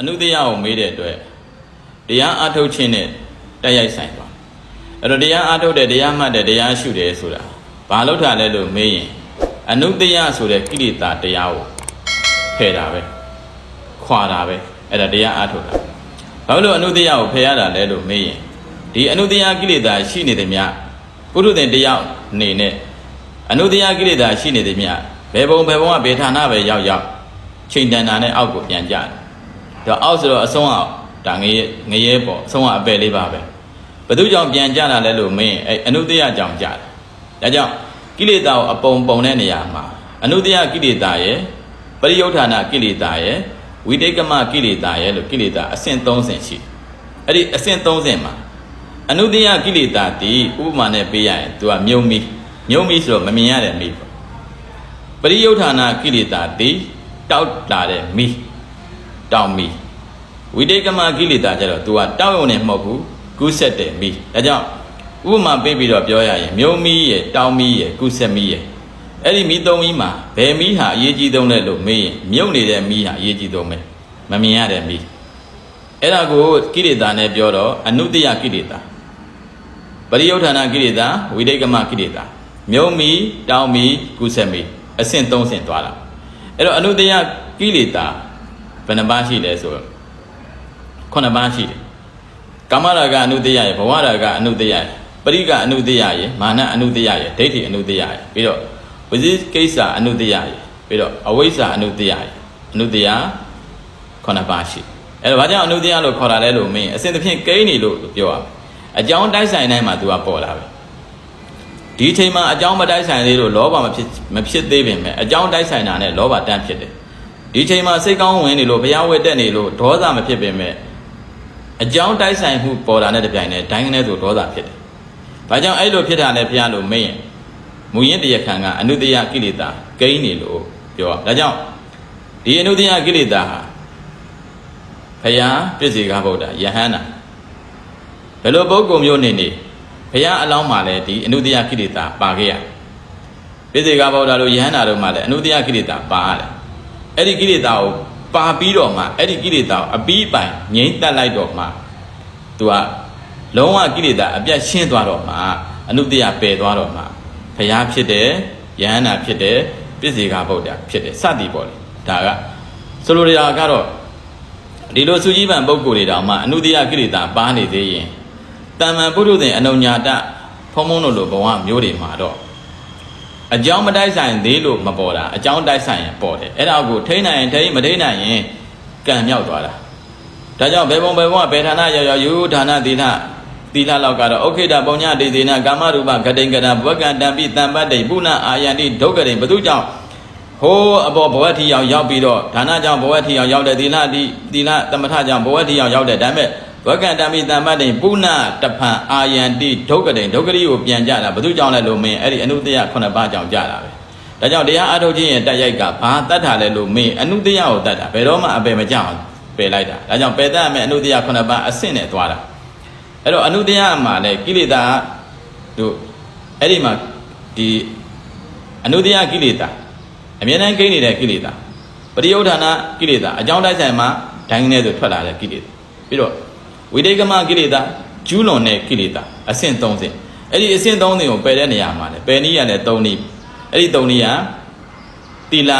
အနုတရားကိုမေးတဲ့အတွက်တရားအထုတ်ခြင်းနဲ့တိုက်ရိုက်ဆိုင်သွားအဲ့တော့တရားအထုတ်တဲ့တရားမှတ်တဲ့တရားရှုတယ်ဆိုတာဘာလို့ထားလဲလို့မေးရင်အနုတရားဆိုတဲ့ကိလေသာတရားကိုဖယ်တာပဲခွာတာပဲအဲ့ဒါတရားအထုတ်တာဘာလို့အနုတရားကိုဖယ်ရတာလဲလို့မေးရင်ဒီအနုတရားကိလေသာရှိနေတယ်များပုထုသင်တရားအနေနဲ့အနုတရားကိလေသာရှိနေတယ်များဘယ်ဘုံဘယ်ဘုံကဘယ်ဌာနပဲရောက်ရောက်ချိန်တန်တာနဲ့အောက်ကိုပြန်ကြတယ် ဒါအောက်ဆိုတော့အဆုံးအောက်ဒါငရဲငရဲပေါ့အဆုံးကအပယ်လေးပါပဲဘသူကြောင့်ပြန်ကြတာလဲလို့မင်းအဲအနုတရားကြောင့်ကြတယ်ဒါကြောင့်ကိလေသာကိုအပုံပုံတဲ့နေရာမှာအနုတရားကိလေသာရဲ့ပရိယုဌာဏကိလေသာရဲ့ဝိတိတ်ကမကိလေသာရဲ့လို့ကိလေသာအဆင့်30ရှိတယ်အဲ့ဒီအဆင့်30မှာအနုတရားကိလေသာတည်ဥပမာနဲ့ပေးရရင် तू ကမြုံမီမြုံမီဆိုတော့မမြင်ရတဲ့မီပေါ့ပရိယုဌာဏကိလေသာတည်တောက်လာတဲ့မီ တောင်မီဝိတိတ်ကမကိလေသာကျတော့ तू ကတောက်ရုံနဲ့မဟုတ်ဘူးကူးဆက်တဲ့မီဒါကြောင့်ဥပမာပေးပြီးတော့ပြောရရင်မြုံမီရဲ့တောင်မီရဲ့ကူးဆက်မီရဲ့အဲ့ဒီမီသုံးမီမှာဘယ်မီဟာအရေးကြီးဆုံးလဲလို့မေးရင်မြုံနေတဲ့မီဟာအရေးကြီးဆုံးပဲမမြင်ရတဲ့မီအဲ့ဒါကိုကိလေသာနဲ့ပြောတော့အနုတ္တယကိလေသာပရိယုဌာဏကိလေသာဝိတိတ်ကမကိလေသာမြုံမီတောင်မီကုဆက်မီအဆင့်၃ဆင့်သွားတာအဲ့တော့အနုတ္တယကိလေသာ ဘယ်နှပါးရှိလဲဆိုတော့ခုနှစ်ပါးရှိတယ်ကာမရာဂအနုတ္တယရဲ့ဘဝရာဂအနုတ္တယရဲ့ပရိကအနုတ္တယရဲ့မာနအနုတ္တယရဲ့ဒိဋ္ဌိအနုတ္တယရဲ့ပြီးတော့ဝိဇိကိစ္စအနုတ္တယရဲ့ပြီးတော့အဝိဇ္ဇာအနုတ္တယရဲ့အနုတ္တယခုနှစ်ပါးရှိအဲ့တော့ဘာကြောင့်အနုတ္တယလို့ခေါ်တာလဲလို့မင်းအစဉ်သဖြင့်ကိန်းနေလို့ပြောရမယ်အကြောင်းတိုက်ဆိုင်တိုင်းမှာ तू ကပေါ်လာပဲဒီအချိန်မှာအကြောင်းမတိုက်ဆိုင်သေးလို့လောဘမဖြစ်မဖြစ်သေးပင်ပဲအကြောင်းတိုက်ဆိုင်တာနဲ့လောဘတန်းဖြစ်တယ် ဒီအချိန်မှာစိတ်ကောင်းဝင်နေလို့ဘုရားဝတ်တက်နေလို့ဒေါသမဖြစ်ပင်ပဲအကြောင်းတိုက်ဆိုင်မှုပေါ်လာတဲ့တပြိုင်တည်းဒိုင်းကနေဆိုဒေါသဖြစ်တယ်ဘာကြောင့်အဲ့လိုဖြစ်တာလဲဘုရားလို့မင်းရင်မူရင်းတရားခံကအနုတ္တယကိလေသာကိန်းနေလို့ပြောဒါကြောင့်ဒီအနုတ္တယကိလေသာဟာဘုရားပြည့်စေကဗုဒ္ဓယဟန္တာဘယ်လိုပုဂ္ဂိုလ်မျိုးနေနေဘုရားအလောင်းမှာလည်းဒီအနုတ္တယကိလေသာပါခဲ့ရပိစေကဗုဒ္ဓတို့ယဟန္တာတို့မှာလည်းအနုတ္တယကိလေသာပါရတယ် အဲ့ဒီကိလေသာကိုပါပြီးတော့မှအဲ့ဒီကိလေသာကိုအပြီးပိုင်ငြိမ့်တက်လိုက်တော့မှသူကလုံးဝကိလေသာအပြတ်ရှင်းသွားတော့မှအနုတ္တယပယ်သွားတော့မှဘုရားဖြစ်တယ်ယဟန္တာဖြစ်တယ်ပိစေကဗုဒ္ဓဖြစ်တယ်စသည်ပေါ့လေဒါကဆိုလိုရာကတော့ဒီလိုစုကြီးပံပုဂ္ဂိုလ်တွေတောင်မှအနုတ္တယကိလေသာပါနေသေးရင်တမ္မန်ပုရုသင်အနုညာတဖုံဖုံတို့လိုဘဝမျိုးတွေမှာတော့ အကြောင်းမတိုက်ဆိုင်သေးလို့မပေါ်တာအကြောင်းတိုက်ဆိုင်ရင်ပေါ်တယ်အဲ့ဒါကိုထိန်းနိုင်ရင်ထိန်းမထိန်းနိုင်ရင်ကံမြောက်သွားတာဒါကြောင့်ဘယ်ပုံဘယ်ပုံကဘယ်ဌာနရောက်ရောက်ယူဌာနသီလသီလလောက်ကတော့ဩခိတပုံညတေသေနကာမရူပဂတိင်္ဂတာဘဝကံတံပိတံပတ္တိပုဏ္ဏအာယန္တိဒုက္ခတိဘသူကြောင့်ဟိုးအပေါ်ဘဝထီရောက်ရောက်ပြီးတော့ဌာနကြောင့်ဘဝထီရောက်ရောက်တဲ့သီလတိသီလသမထကြောင့်ဘဝထီရောက်ရောက်တဲ့ဒါပေမဲ့ ဝကံတမိတမ္မတိပုဏ္ဏတဖန်အာယန္တိဒုက္ခတိဒုက္ခတိကိုပြန်ကြတာဘသူကြောင့်လဲလို့မင်းအဲ့ဒီအနုတ္တယခုနှစ်ပါးကြောင့်ကြတာပဲဒါကြောင့်တရားအထုတ်ခြင်းရဲ့တက်ရိုက်ကဘာတတ်တာလဲလို့မင်းအနုတ္တယကိုတတ်တာဘယ်တော့မှအပယ်မကြောက်ပယ်လိုက်တာဒါကြောင့်ပယ်တတ်ရမယ်အနုတ္တယခုနှစ်ပါးအဆင့်နဲ့သွားတာအဲ့တော့အနုတ္တယမှာလဲကိလေသာတို့အဲ့ဒီမှာဒီအနုတ္တယကိလေသာအမြဲတမ်းကိန်းနေတဲ့ကိလေသာပရိယုဌာဏကိလေသာအကြောင်းတိုက်ဆိုင်မှာဒိုင်းနေဆိုထွက်လာတဲ့ကိလေသာပြီးတော့ ဝိတိတ်ကမကိလေသာကျူးလွန်တဲ့ကိလေသာအဆင့်၃ဆင့်အဲ့ဒီအဆင့်၃ဆင့်ကိုပယ်တဲ့နေရာမှာလေပယ်နည်းရလည်း၃နည်းအဲ့ဒီ၃နည်းကသီလ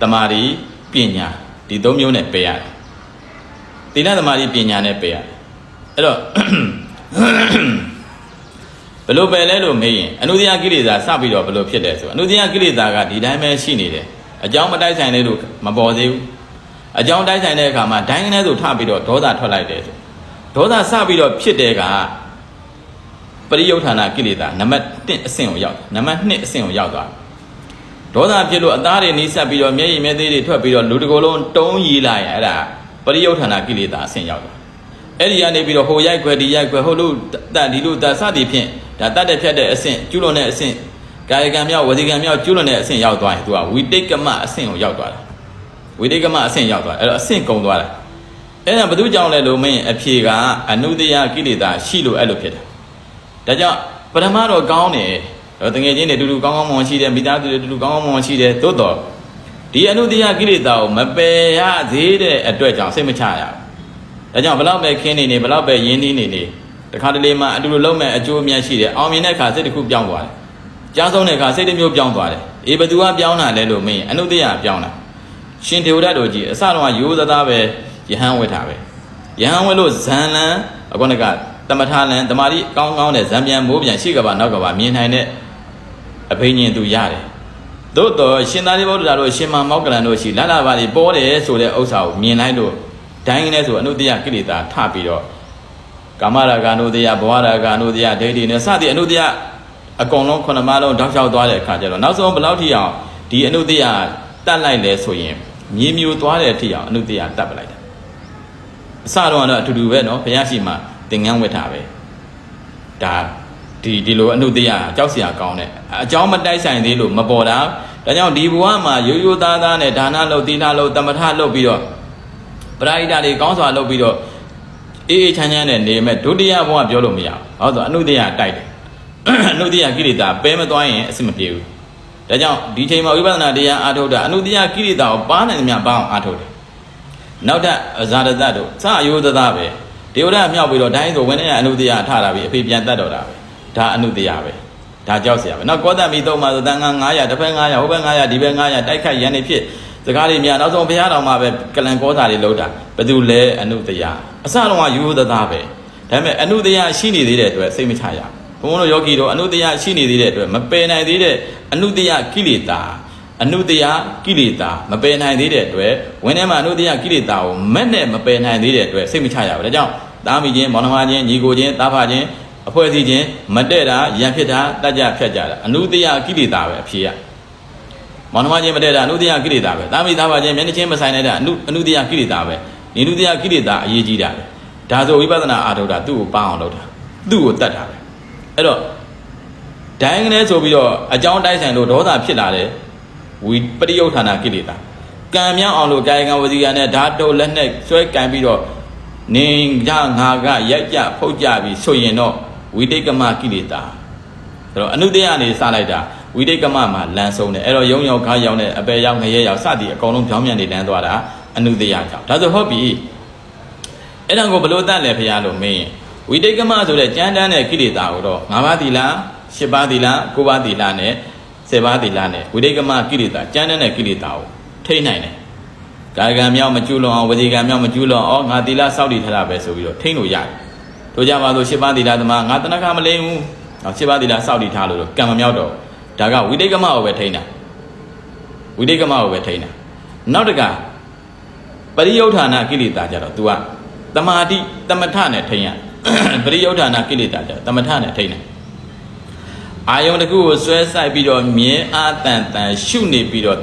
တမာရီပညာဒီ၃မျိုးနဲ့ပယ်ရတယ်သီလတမာရီပညာနဲ့ပယ်ရတယ်အဲ့တော့ဘယ်လိုပယ်လဲလို့မေးရင်အနုတ္တယကိလေသာစပြီးတော့ဘယ်လိုဖြစ်တယ်ဆိုအနုတ္တယကိလေသာကဒီတိုင်းပဲရှိနေတယ်အကြောင်းမတိုက်ဆိုင်လေလို့မပေါ်သေးဘူး အကြောင်းတိုက်ဆိုင်တဲ့အခါမှာဒိုင်းကနေဆိုထပြီးတော့ဒေါသထွက်လိုက်တယ်ဆိုဒေါသစပြီးတော့ဖြစ်တဲ့ကပရိယုဌာဏကိလေသာနံပါတ်1အဆင့်ကိုရောက်နံပါတ်2အဆင့်ကိုရောက်သွားဒေါသဖြစ်လို့အသားတွေနှိစက်ပြီးတော့မျက်ရည်မျက်သေးတွေထွက်ပြီးတော့လူတစ်ကိုယ်လုံးတုံးရီလာရင်အဲ့ဒါပရိယုဌာဏကိလေသာအဆင့်ရောက်သွားအဲ့ဒီကနေပြီးတော့ဟိုရိုက်ခွဲဒီရိုက်ခွဲဟိုလူတတ်ဒီလူတတ်စသည်ဖြင့်ဒါတတ်တဲ့ဖြတ်တဲ့အဆင့်ကျุလွန်တဲ့အဆင့်ကာယကံမြောက်ဝစီကံမြောက်ကျุလွန်တဲ့အဆင့်ရောက်သွားရင်သူကဝိတိတ်ကမအဆင့်ကိုရောက်သွားတာ ဝိတိကမအဆင့်ရောက်သွားအဲ့တော့အဆင့်ကုံသွားတာအဲ့ဒါဘယ်သူကြောင့်လဲလို့မင်းအဖြေကအနုတ္တယကိလေသာရှိလို့အဲ့လိုဖြစ်တာဒါကြောင့်ပထမတော့ကောင်းတယ်တော့တငယ်ချင်းတွေတူတူကောင်းကောင်းမွန်ရှိတယ်မိသားစုတွေတူတူကောင်းကောင်းမွန်ရှိတယ်သို့တော့ဒီဒီအနုတ္တိယကိလေသာကိုမပယ်ရသေးတဲ့အတွက်ကြောင့်စိတ်မချရဘူးဒါကြောင့်ဘလောက်ပဲခင်းနေနေဘလောက်ပဲရင်းနှီးနေနေတခါတလေမှအတူတူလုံးမဲ့အကျိုးအမြတ်ရှိတယ်အောင်မြင်တဲ့အခါစိတ်တစ်ခုပြောင်းသွားတယ်ကြားဆုံးတဲ့အခါစိတ်တစ်မျိုးပြောင်းသွားတယ်အေးဘသူကပြောင်းတာလဲလို့မင်းအနုတ္တိယပြောင်းတာ ရှင်တေဝဒတ်တို့ကြီးအစတော့ကရိုးသားသားပဲယဟန်ဝတ်တာပဲယဟန်ဝတ်လို့ဇန်လန်အခုနကတမထလန်တမာတိကောင်းကောင်းတဲ့ဇံပြန်မိုးပြန်ရှိကပါနောက်ကပါမြင်နိုင်တဲ့အဘိညာဉ်သူရတယ်သို့တော့ရှင်သာရိပုတ္တရာတို့ရှင်မမောက္ကလန်တို့ရှိလလပါတိပေါ်တယ်ဆိုတဲ့ဥစ္စာကိုမြင်လိုက်လို့ဒိုင်းနေဆိုအနုတ္တိယကိလေသာထပြီးတော့ကာမရာဂအနုတ္တိယဘဝရာဂအနုတ္တိယဒိဋ္ဌိနဲ့စသည်အနုတ္တိယအကုန်လုံးခုနှစ်ပါးလုံးတောက်လျှောက်သွားတဲ့အခါကျတော့နောက်ဆုံးဘယ်လောက်ထိအောင်ဒီအနုတ္တိယတတ်လိုက်လဲဆိုရင် မြေမျိုးသွားတဲ့အထိအောင်အနုတ္တရာတတ်ပလိုက်တာအစတော့ကတော့အတူတူပဲနော်ဘုရားရှိမှသင်္ကန်းဝတ်တာပဲဒါဒီဒီလိုအနုတ္တရာကြောက်စရာကောင်းတဲ့အကြောင်းမတိုက်ဆိုင်သေးလို့မပေါ်တာဒါကြောင့်ဒီဘဝမှာရိုးရိုးသားသားနဲ့ဒါနလုပ်သီလလုပ်တမထလုပ်ပြီးတော့ပရိဒါတွေကောင်းစွာလုပ်ပြီးတော့အေးအေးချမ်းချမ်းနဲ့နေမဲ့ဒုတိယဘဝပြောလို့မရဘူး။ဟောဆိုအနုတ္တရာတိုက်တယ်။အနုတ္တရာကိလေသာပဲမသွားရင်အဆင်မပြေဘူး။ ဒါကြောင့်ဒီချိန်မှာဝိပဿနာတရားအားထုတ်တာအနုတ္တိယကိရိတာကိုပါနိုင်သမျှပါအောင်အားထုတ်တယ်နောက်ထပ်အဇာရတတို့စအယောသသပဲဒေဝရမြောက်ပြီးတော့ဒိုင်းဆိုဝင်နေတဲ့အနုတ္တိယထတာပြီးအဖေပြန်တတ်တော့တာပဲဒါအနုတ္တိယပဲဒါကြောက်စရာပဲနောက်ကောသမီသုံးပါဆိုတန်ခါ900တစ်ဖက်900ဟိုဘက်900ဒီဘက်900တိုက်ခိုက်ရန်နေဖြစ်စကားတွေများနောက်ဆုံးဘုရားတော်မှာပဲကလန်ကောသာတွေလောက်တာဘသူလဲအနုတ္တိယအစတော့ကယောသသပဲဒါပေမဲ့အနုတ္တိယရှိနေသေးတဲ့အတွက်စိတ်မချရဘူး ဘုန်းဘုန်းတို့ယောဂီတို့အနုတ္တိယရှိနေသေးတဲ့အတွက်မပယ်နိုင်သေးတဲ့အနုတ္တိယကိလေသာအနုတ္တယကိလေသာမပယ်နိုင်သေးတဲ့အတွက်ဝင်းထဲမှာအနုတ္တယကိလေသာကိုမဲ့နဲ့မပယ်နိုင်သေးတဲ့အတွက်စိတ်မချရဘူးဒါကြောင့်သားမိချင်းမောင်နှမချင်းညီကိုချင်းသားဖချင်းအဖွဲ့အစည်းချင်းမတဲ့တာရံဖြစ်တာတကြဖြတ်ကြတာအနုတ္တယကိလေသာပဲအဖြေရမောင်နှမချင်းမတဲ့တာအနုတ္တယကိလေသာပဲသားမိသားဖချင်းမျက်နှာချင်းမဆိုင်တဲ့အနုအနုတ္တယကိလေသာပဲဒီအနုတ္တယကိလေသာအရေးကြီးတာပဲဒါဆိုဝိပဿနာအာထုတ်တာသူ့ကိုပန်းအောင်လုပ်တာသူ့ကိုတတ်တာပဲ အဲ့တော့ဒိုင်းကနေဆိုပြီးတော့အကြောင်းတိုက်ဆိုင်လို့ဒေါသဖြစ်လာတယ်ဝီပရိယုဌာဏကိလေသာကံမြောင်းအောင်လို့ကာယကံဝစီကံနဲ့ဓာတ်တုလက်နဲ့ဆွဲကံပြီးတော့နေကြငါကရိုက်ကြဖုတ်ကြပြီးဆိုရင်တော့ဝိတိတ်ကမကိလေသာဆိုတော့အနုတ္တယနေစလိုက်တာဝိတိတ်ကမမှာလမ်းဆုံးတယ်အဲ့တော့ယုံရောက်ခါရောက်နဲ့အပယ်ရောက်ငရဲရောက်စသည်အကုန်လုံးကြောင်းမြန်နေလမ်းသွားတာအနုတ္တယကြောင့်ဒါဆိုဟုတ်ပြီအဲ့ဒါကိုဘလို့တတ်လဲဖရားလို့မင်းရင် ဝိတိတ်ကမဆိုတဲ့ကြမ်းတမ်းတဲ့ကိလေသာကိုတော့၅ပါးသီလ၈ပါးသီလ၉ပါးသီလနဲ့စေပါးသီလနဲ့ဝိတိတ်ကမကိလေသာကြမ်းတဲ့ကိလေသာကိုထိနိုင်တယ်။ကာယကံမြောက်မကျူးလွန်အောင်ဝစီကံမြောက်မကျူးလွန်အောင်ငါသီလစောင့်တည်ထားတာပဲဆိုပြီးတော့ထိလို့ရတယ်။တို့ကြပါဆိုရှစ်ပါးသီလသမားငါတဏ္ဍခမလိမ့်ဘူး။နောက်ရှစ်ပါးသီလစောင့်တည်ထားလို့ကံမမြောက်တော့ဒါကဝိတိတ်ကမကိုပဲထိတာ။ဝိတိတ်ကမကိုပဲထိတာ။နောက်တကပရိယုဌာဏကိလေသာကြတော့ तू ကတမာတိတမထနဲ့ထိရ ပရိယုဌာဏကိလေသာကြတမထနဲ့ထိတယ်အာယုံတစ်ခုကိုဆွဲဆိုင်ပြီးတော့မြင်းအာတန်တန်ရှုနေပြီးတော့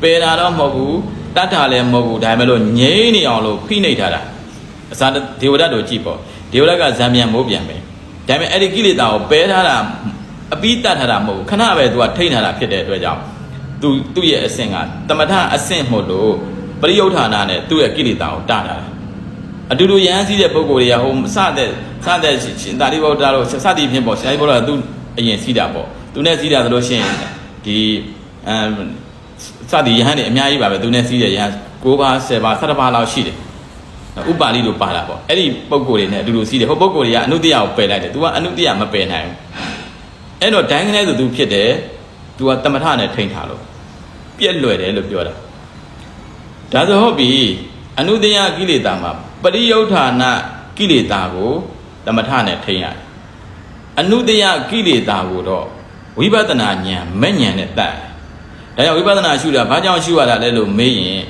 ပယ်တာတော့မဟုတ်ဘူးတတ်တာလည်းမဟုတ်ဘူးဒါပေမဲ့လို့ငြိမ့်နေအောင်လို့ဖိနှိပ်ထားတာအစာဒေဝဒတ်တို့ကြည့်ပေါ့ဒေဝဒတ်ကဇံပြန်မိုးပြန်ပဲဒါပေမဲ့အဲ့ဒီကိလေသာကိုပယ်ထားတာအပြီးတတ်ထားတာမဟုတ်ဘူးခဏပဲသူကထိန်းထားတာဖြစ်တဲ့အတွက်ကြောင့်သူသူ့ရဲ့အဆင့်ကတမထအဆင့်မို့လို့ပရိယုဌာဏနဲ့သူ့ရဲ့ကိလေသာကိုတတာတာ အတူတူရဟန်းစီးတဲ့ပုံကိုယ်တွေကဟိုစတဲ့စတဲ့ရှင်သာရိပုတ္တရာတို့စသည်ဖြင့်ပေါ့ဆရာကြီးဘုရားကသူအရင်စီးတာပေါ့သူနဲ့စီးတာဆိုလို့ရှိရင်ဒီအမ်စသည်ရဟန်းတွေအများကြီးပါပဲသူနဲ့စီးတဲ့ရဟန်း9ပါး10ပါး17ပါးလောက်ရှိတယ်ဥပါလိလို့ပါတာပေါ့အဲ့ဒီပုံကိုယ်တွေနဲ့အတူတူစီးတယ်ဟိုပုံကိုယ်တွေကအနုတ္တရာကိုပယ်လိုက်တယ်သူကအနုတ္တရာမပယ်နိုင်ဘူးအဲ့တော့ဒိုင်းကလေးဆိုသူဖြစ်တယ်သူကတမထနဲ့ထိန်ထားလို့ပြက်လွယ်တယ်လို့ပြောတာဒါဆိုဟုတ်ပြီအနုတ္တရာကိလေသာမှာ ပရိယုဌာဏကိလေသာကိုတမထနဲ့ထိန်းရတယ်အနုတယကိလေသာကိုတော့ဝိပဿနာဉာဏ်မဲ့ဉာဏ်နဲ့တတ်ဒါကြောင့်ဝိပဿနာရှုတာဘာကြောင့်ရှုရတာလဲလို့မေးရင်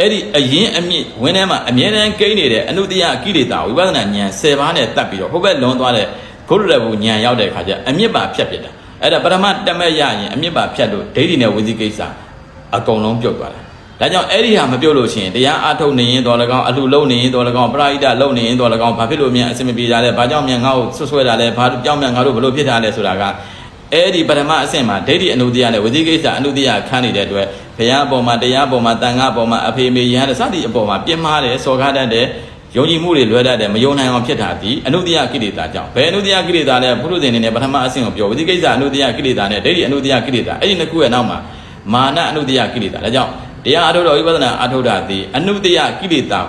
အဲ့ဒီအရင်အမြင့်ဝင်းထဲမှာအမြဲတမ်းကိန်းနေတဲ့အနုတယကိလေသာဝိပဿနာဉာဏ်10ပါးနဲ့တတ်ပြီးတော့ဟိုဘက်လွန်သွားတဲ့ဂုရုရဘူဉာဏ်ရောက်တဲ့အခါကျအမြင့်ပါဖြတ်ပြစ်တာအဲ့ဒါပရမတမက်ရရင်အမြင့်ပါဖြတ်လို့ဒိဋ္ဌိနဲ့ဝိသိကိစ္စအကုန်လုံးပြုတ်သွားတာ ဒါကြောင့်အဲ့ဒီဟာမပြုတ်လို့ရှိရင်တရားအထုတ်နေရင်တော်၎င်းအလှလုံးနေရင်တော်၎င်းပရိဒလုံနေရင်တော်၎င်းဘာဖြစ်လို့မြန်အစင်မပြေကြလဲဘာကြောင့်မြန်ငါ့ကိုဆွဆွဲတာလဲဘာကြောင့်မြန်ငါတို့ဘလို့ဖြစ်တာလဲဆိုတာကအဲ့ဒီပထမအဆင့်မှာဒိဋ္ဌိအနုတ္တိယနဲ့ဝိသိကိစ္စအနုတ္တိယခန်းနေတဲ့အတွက်ဘုရားအပေါ်မှာတရားအပေါ်မှာတန်ခါအပေါ်မှာအဖေမေယဟန်စသည်အပေါ်မှာပြင်းမာတယ်စော်ကားတတ်တယ်ယုံကြည်မှုတွေလွဲတတ်တယ်မယုံနိုင်အောင်ဖြစ်တာဒီအနုတ္တိယကိလေသာကြောင့်ဘယ်အနုတ္တိယကိလေသာလဲဘုရုဇင်နေနဲ့ပထမအဆင့်ကိုပြောဝိသိကိစ္စအနုတ္တိယကိလေသာနဲ့ဒိဋ္ဌိအနုတ္တိယကိလေသာအဲ့ဒီနှစ်ခုရဲ့နောက်မှာမာနအနုတ္တိယကိလေသာဒါကြောင့် တရားအထုတ်တော်ဝိပဿနာအထုတ်တာသည်အနုတ္တယကိလေသာ